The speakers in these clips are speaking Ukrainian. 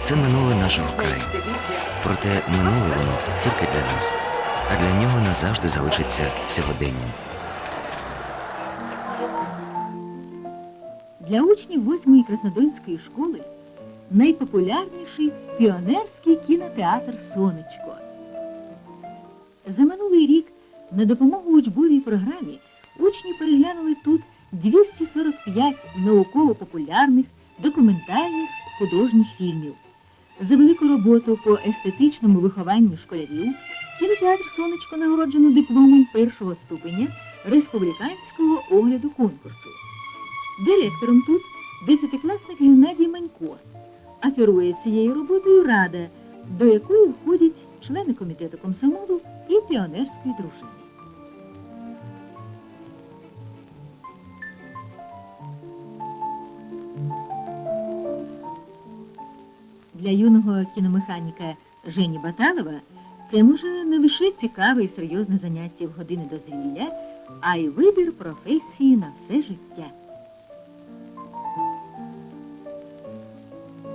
Це минуле нашого краю. Проте минуле воно тільки для нас, а для нього назавжди залишиться сьогоденням. Для учнів 8-ї Краснодонської школи найпопулярніший піонерський кінотеатр Сонечко. За минулий рік на допомогу учбовій програмі учні переглянули тут 245 науково-популярних, документальних художніх фільмів. За велику роботу по естетичному вихованню школярів кінотеатр Сонечко нагороджено дипломом першого ступеня республіканського огляду конкурсу. Директором тут десятикласник Геннадій Манько, а керує всією роботою рада, до якої входять члени комітету комсомолу і піонерської дружини. Для юного кіномеханіка Жені Баталова це може не лише цікаве і серйозне заняття в години дозвілля, а й вибір професії на все життя.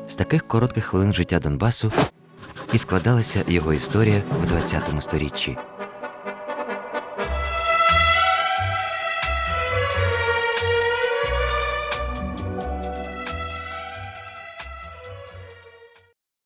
З таких коротких хвилин життя Донбасу і складалася його історія в ХХ сторіччі.